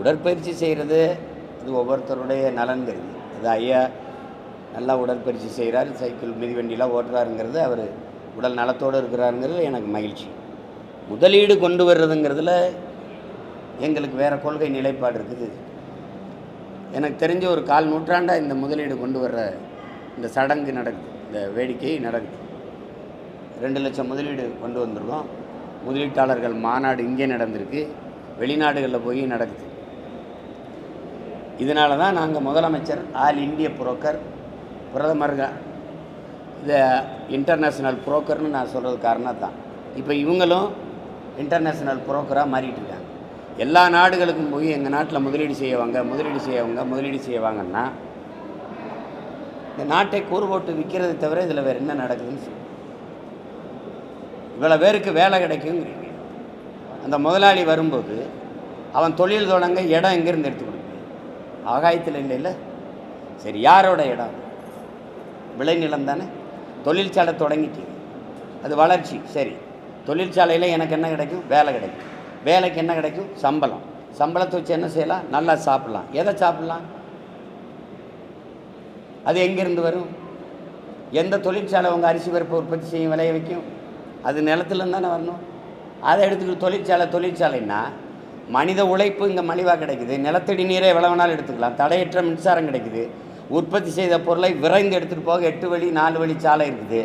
உடற்பயிற்சி செய்கிறது. அது ஒவ்வொருத்தருடைய நலன்கிறது அது ஐயா நல்லா உடற்பயிற்சி செய்கிறார். சைக்கிள் மிதிவண்டிலாம் ஓட்டுறாருங்கிறது அவர் உடல் நலத்தோடு இருக்கிறாருங்கிறது எனக்கு மகிழ்ச்சி. முதலீடு கொண்டு வர்றதுங்கிறதுல எங்களுக்கு வேறு கொள்கை நிலைப்பாடு இருக்குது. எனக்கு தெரிஞ்ச ஒரு கால் நூற்றாண்டாக இந்த முதலீடு கொண்டு வர்ற இந்த சடங்கு நடக்குது. இந்த வேடிக்கை நடக்குது. ரெண்டு லட்சம் முதலீடு கொண்டு வந்திருக்கோம். முதலீட்டாளர்கள் மாநாடு இங்கே நடந்திருக்கு. வெளிநாடுகளில் போய் நடக்குது. இதனால தான் நாங்கள் முதலமைச்சர் ஆல் இந்திய புரோக்கர் பிரதமர்கள் இந்த இன்டர்நேஷ்னல் புரோக்கர்னு நான் சொல்கிறது காரணம் தான் இப்போ இவங்களும் இன்டர்நேஷ்னல் புரோக்கராக மாறிட்டு இருக்காங்க. எல்லா நாடுகளுக்கும் போய் எங்கள் நாட்டில் முதலீடு செய்யவாங்க முதலீடு செய்யவங்க முதலீடு செய்வாங்கன்னா இந்த நாட்டை கூறு போட்டு விற்கிறதை தவிர இதில் வேறு என்ன நடக்குதுன்னு சொல்லி. இவ்வளோ பேருக்கு வேலை கிடைக்குங்கிறீங்க. அந்த முதலாளி வரும்போது அவன் தொழில் தொடங்க இடம் எங்கேருந்து எடுத்துக்கணும் ஆகாயத்தில் இல்லைல்ல சரி யாரோட இடம்? விளைநிலம் தானே? தொழிற்சாலை தொடங்கிட்டீங்க. அது வளர்ச்சி. சரி தொழிற்சாலையில் எனக்கு என்ன கிடைக்கும்? வேலை கிடைக்கும். வேலைக்கு என்ன கிடைக்கும்? சம்பளம். சம்பளத்தை வச்சு என்ன செய்யலாம்? நல்லா சாப்பிட்லாம். எதை சாப்பிட்லாம்? அது எங்கேருந்து வரும்? எந்த தொழிற்சாலை உங்கள் அரிசி பருப்பு உற்பத்தி செய்யும் விளைய வைக்கும் அது நிலத்துலேருந்து தானே வரணும்? அதை எடுத்துக்கிட்டு தொழிற்சாலை தொழிற்சாலைன்னா மனித உழைப்பு இங்கே மலிவாக கிடைக்குது. நிலத்தடி நீரே எவ்வளோ வேணாலும் எடுத்துக்கலாம். தடையற்ற மின்சாரம் கிடைக்குது. உற்பத்தி செய்த பொருளை விரைந்து எடுத்துகிட்டு போக எட்டு வழி நாலு வழி சாலை இருக்குது.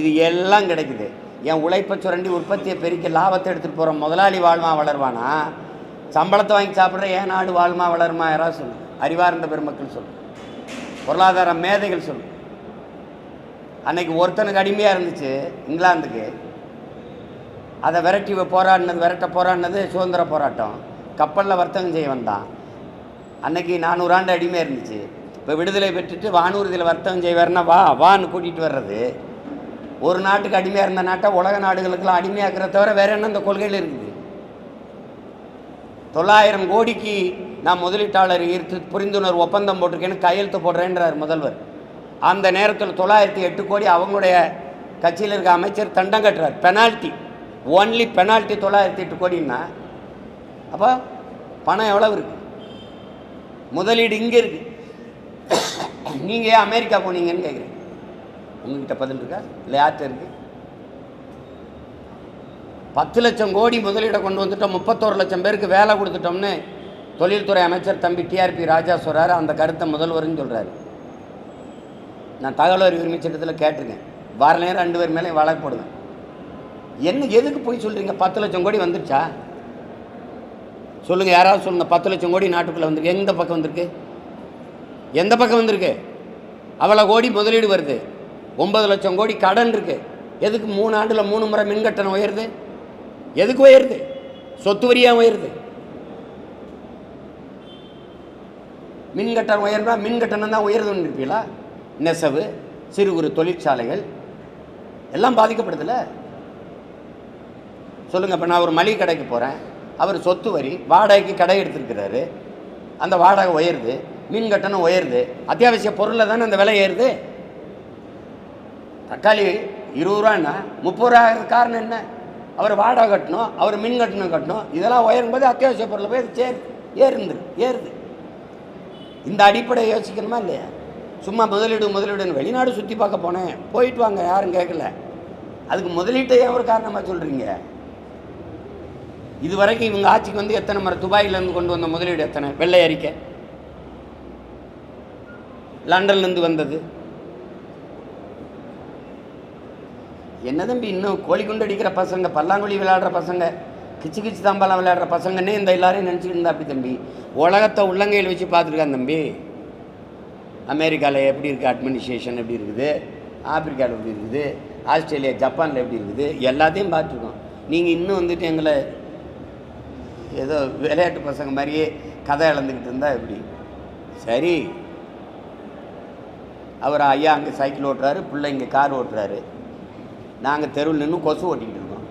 இது எல்லாம் கிடைக்குது. என் உழைப்பை சுரண்டி உற்பத்தியை பெருக்க லாபத்தை எடுத்துகிட்டு போகிற முதலாளி வாழ்மா வளருவானா? சம்பளத்தை வாங்கி சாப்பிட்ற ஏன் நாடு வாழ்மா வளருமா? யாராவது சொல்லு. அறிவார்ந்த பெருமக்கள் சொல்லு. பொருளாதார மேதைகள் சொல்லு. அன்னைக்கு ஒருத்தனுக்கு அடிமையாக இருந்துச்சு இங்கிலாந்துக்கு. அதை விரட்டி போராடினது விரட்ட போராடினது சுதந்திர போராட்டம். கப்பலில் வர்த்தகம் செய்ய வந்தான். அன்னைக்கு நானூறாண்டு அடிமையாக இருந்துச்சு. இப்போ விடுதலை பெற்றுட்டு வானூர்தியில் வர்த்தகம் செய்வார்னா வா வான்னு கூட்டிகிட்டு வர்றது. ஒரு நாட்டுக்கு அடிமையாக இருந்த நாட்டை உலக நாடுகளுக்கெல்லாம் அடிமையாக்குறத தவிர வேறு என்ன இந்த கொள்கையில் இருக்குது? தொள்ளாயிரம் கோடிக்கு நான் முதலீட்டாளர் ஈர்த்து புரிந்துணர்வு ஒப்பந்தம் போட்டிருக்கேன்னு கையெழுத்து போடுறேன்றார் முதல்வர். அந்த நேரத்தில் தொள்ளாயிரத்தி எட்டு கோடி அவங்களுடைய கட்சியில் இருக்க அமைச்சர் தண்டம் கட்டுறார். பெனால்ட்டி ஒன்லி பெனால்ட்டி தொள்ளாயிரத்தி எட்டு கோடின்னா அப்போ பணம் எவ்வளவு இருக்கு? முதலீடு இங்கே இருக்கு. நீங்கள் ஏன் அமெரிக்கா போனீங்கன்னு கேட்குறேன் உங்ககிட்ட பதில் இருக்கா? இல்லை யார்கிட்ட இருக்கு? பத்து லட்சம் கோடி முதலீடை கொண்டு வந்துட்டோம். முப்பத்தோரு லட்சம் பேருக்கு வேலை கொடுத்துட்டோம்னு தொழில்துறை அமைச்சர் தம்பி டிஆர்பி ராஜா சொல்கிறாரு அந்த கருத்தை முதல்வர்னு சொல்கிறாரு நான் தகவல் அறிவு உரிமை சட்டத்தில் கேட்டிருக்கேன். வார நேரம் ரெண்டு பேர் மேலே வழக்கு போடுவேன். என்ன எதுக்கு போய் சொல்கிறீங்க பத்து லட்சம் கோடி வந்துருச்சா? சொல்லுங்கள் யாராவது சொல்லுங்கள் பத்து லட்சம் கோடி நாட்டுக்குள்ளே வந்திருக்கு. எந்த பக்கம் வந்திருக்கு? எந்த பக்கம் வந்திருக்கு? அவ்வளோ கோடி முதலீடு வருது. ஒன்பது லட்சம் கோடி கடன் இருக்குது எதுக்கு மூணு ஆண்டில் மூணு முறை மின் கட்டணம் உயருது? எதுக்கு உயருது? சொத்து வரியாக உயருது? மின் கட்டணம் மின்கட்டணம் மின் கட்டணம் தான் உயருதுன்னு இருப்பீங்களா? நெசவு சிறு குறு தொழிற்சாலைகள் எல்லாம் பாதிக்கப்படுதில்லை? சொல்லுங்கள் இப்போ நான் ஒரு மளிகை கடைக்கு போகிறேன் அவர் சொத்து வரி வாடகைக்கு கடை எடுத்திருக்கிறாரு. அந்த வாடகை உயருது மின் கட்டணம் உயருது. அத்தியாவசிய பொருளில் தானே அந்த விலை ஏறுது? தக்காளி இருபது ரூபான்னா முப்பது ரூபா ஆகிறது காரணம் என்ன? அவர் வாடகை கட்டணும் அவர் மின் கட்டணம் கட்டணும். இதெல்லாம் உயரும்போது அத்தியாவசிய பொருளை போய் அது ஏறுந்துரு ஏறுது. இந்த அடிப்படையை யோசிக்கணுமா இல்லையா? சும்மா முதலீடு முதலீடுன்னு வெளிநாடு சுற்றி பார்க்க போனேன். போயிட்டு வாங்க யாரும் கேட்கல. அதுக்கு முதலீட்டை ஏன் ஒரு காரணமாக சொல்கிறீங்க இது வரைக்கும் இவங்க ஆட்சிக்கு வந்து எத்தனை முறை துபாயிலேருந்து கொண்டு வந்த முதலீடு எத்தனை? வெள்ளை அறிக்கை. லண்டன்லேருந்து வந்தது. என்ன தம்பி இன்னும் கோழி குண்டு அடிக்கிற பசங்க பல்லாங்குழி விளையாடுற பசங்க கிச்சு கிச்சு தாம்பாலாம் விளையாடுற பசங்கன்னே இந்த எல்லாரையும் நினச்சிக்கிட்டு இருந்தா அப்படி தம்பி. உலகத்தை உள்ளங்கையில் வச்சு பார்த்துருக்கான் தம்பி. அமெரிக்காவில் எப்படி இருக்குது அட்மினிஸ்ட்ரேஷன் எப்படி இருக்குது? ஆப்பிரிக்காவில் எப்படி இருக்குது? ஆஸ்திரேலியா ஜப்பானில் எப்படி இருக்குது? எல்லாத்தையும் பார்த்துருக்கோம் நீங்கள் இன்னும் வந்துட்டு எங்களை ஏதோ விளையாட்டு பசங்க மாதிரியே கதை இழந்துக்கிட்டு இருந்தால் எப்படி? சரி. அவர் ஐயா அங்கே சைக்கிள் ஓட்டுறாரு பிள்ளை இங்கே கார் ஓட்டுறாரு. நாங்கள் தெருவில் நின்று கொசு ஓட்டிக்கிட்டு இருக்கோம்.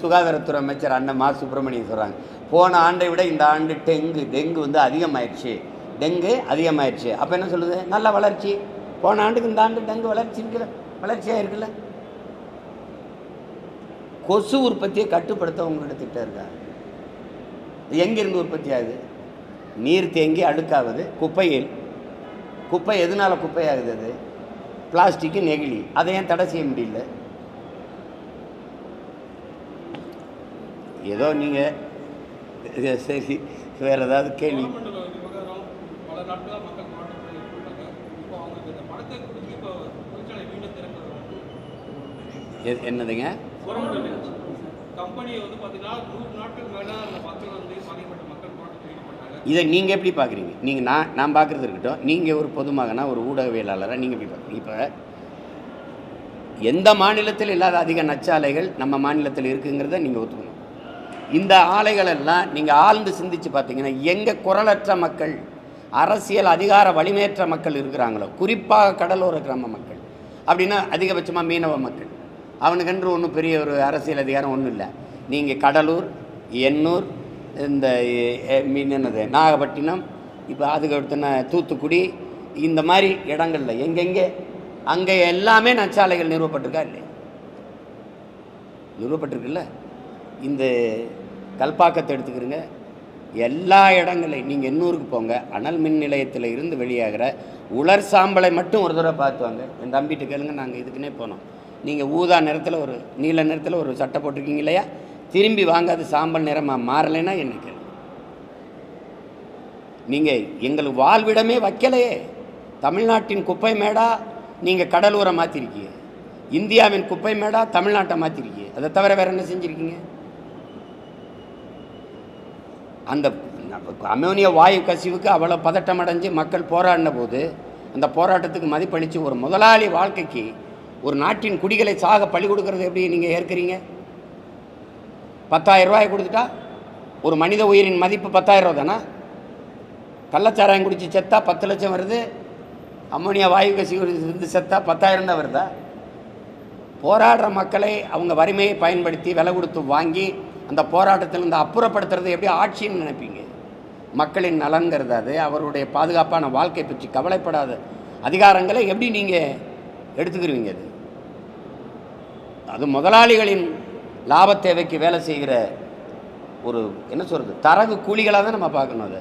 சுகாதாரத்துறை அமைச்சர் அண்ணன் மா சுப்பிரமணியம் சொல்கிறாங்க போன ஆண்டை விட இந்த ஆண்டு டெங்கு டெங்கு வந்து அதிகமாயிடுச்சு டெங்கு அதிகமாயிடுச்சு அப்போ என்ன சொல்லுது? நல்ல வளர்ச்சி. போன ஆண்டுக்கு இந்த ஆண்டு டெங்கு வளர்ச்சி இருக்குல்ல வளர்ச்சியாக இருக்குல்ல? கொசு உற்பத்தியை கட்டுப்படுத்த உங்கள்கிட்ட திட்டம் இருக்கா? இது எங்கிருந்து உற்பத்தி ஆகுது? நீர் தேங்கி அழுக்காவது குப்பையில். குப்பை எதனால் குப்பையாகுது அது? பிளாஸ்டிக்கு நெகிழி. அதை ஏன் தடை செய்ய முடியல? ஏதோ நீங்கள் சரி வேறு ஏதாவது கேள்வி? என்னதுங்க? விவகாரம் இருந்துச்சு கம்பெனியை வந்து பார்த்தீங்கன்னா நூறு நாட்கள் மேலே அந்த மக்கள் வந்து பாதிக்கப்பட்ட மக்கள் போராட்டத்தில் ஈடுபட்டாங்க இதை நீங்கள் எப்படி பார்க்குறீங்க நீங்கள் நான் நான் பார்க்குறது இருக்கட்டும். நீங்கள் ஒரு பொதுமகனா ஒரு ஊடகவியலாளராக நீங்கள் எப்படி பார்க்குறீங்க இப்போ எந்த மாநிலத்தில் இல்லாத அதிக நச்சாலைகள் நம்ம மாநிலத்தில் இருக்குங்கிறத நீங்கள் ஒத்துக்கணும். இந்த ஆலைகளெல்லாம் நீங்கள் ஆழ்ந்து சிந்திச்சு பார்த்தீங்கன்னா எங்கே குரலற்ற மக்கள் அரசியல் அதிகார வலிமையற்ற மக்கள் இருக்கிறாங்களோ குறிப்பாக கடலோர கிராம மக்கள் அப்படின்னா அதிகபட்சமாக மீனவ மக்கள் அவனுக்கென்று ஒன்றும் பெரிய ஒரு அரசியல் அதிகாரம் ஒன்றும் இல்லை. நீங்கள் கடலூர் எண்ணூர் இந்த மீன் என்னது நாகப்பட்டினம் இப்போ அதுக்கு அடுத்தன தூத்துக்குடி இந்த மாதிரி இடங்கள்ல எங்கெங்கே அங்கே எல்லாமே நச்சாலைகள் நிறுவப்பட்டிருக்கா இல்லை நிறுவப்பட்டிருக்குல்ல? இந்த கல்பாக்கத்தை எடுத்துக்கிறங்க. எல்லா இடங்களையும் நீங்கள் எண்ணூருக்கு போங்க அனல் மின் நிலையத்தில் இருந்து வெளியாகிற உலர் சாம்பலை மட்டும் ஒரு தடவை பார்த்து வாங்க. என் தம்பிட்டு கேளுங்க நாங்கள் இதுக்குன்னே போனோம். நீங்கள் ஊதா நிறத்தில் ஒரு நீல நிறத்தில் ஒரு சட்டை போட்டிருக்கீங்க இல்லையா? திரும்பி வாங்க அது சாம்பல் நிறமாக மாறலைன்னா என்ன கேள்வி? நீங்கள் எங்களுக்கு வாழ்விடமே வைக்கலையே. தமிழ்நாட்டின் குப்பை மேடா நீங்கள் கடலூரை மாற்றிருக்கீங்க இந்தியாவின் குப்பை மேடா தமிழ்நாட்டை மாற்றிருக்கீங்க அதை தவிர வேறு என்ன செஞ்சுருக்கீங்க? அந்த அமோனிய வாயு கசிவுக்கு அவ்வளோ பதட்டம் அடைஞ்சு மக்கள் போராடின போது அந்த போராட்டத்துக்கு மதிப்பளித்து ஒரு முதலாளி வாழ்க்கைக்கு ஒரு நாட்டின் குடிகளை சாக பழி கொடுக்கறது எப்படி நீங்கள் ஏற்கிறீங்க? பத்தாயிரம் ரூபாய் கொடுத்துட்டா? ஒரு மனித உயிரின் மதிப்பு பத்தாயிரம் ரூபா தானே? கள்ளச்சாராயம் குடித்து செத்தா பத்து லட்சம் வருது. அம்மோனியா வாயு கசிவு இருந்து செத்தா பத்தாயிரம் தான் வருதா? போராடுற மக்களை அவங்க வறுமையை பயன்படுத்தி விலை கொடுத்து வாங்கி அந்த போராட்டத்திலிருந்து அப்புறப்படுத்துறது எப்படி ஆட்சின்னு நினைப்பீங்க? மக்களின் நலன்கிறது அது. அவருடைய பாதுகாப்பான வாழ்க்கை பற்றி கவலைப்படாத அதிகாரங்களை எப்படி நீங்கள் எடுத்துக்கிருவீங்க அது? அது முதலாளிகளின் லாபத் தேவைக்கு வேலை செய்கிற ஒரு என்ன சொல்கிறது தரகு கூலிகளாக தான் நம்ம பார்க்கணும் அதை.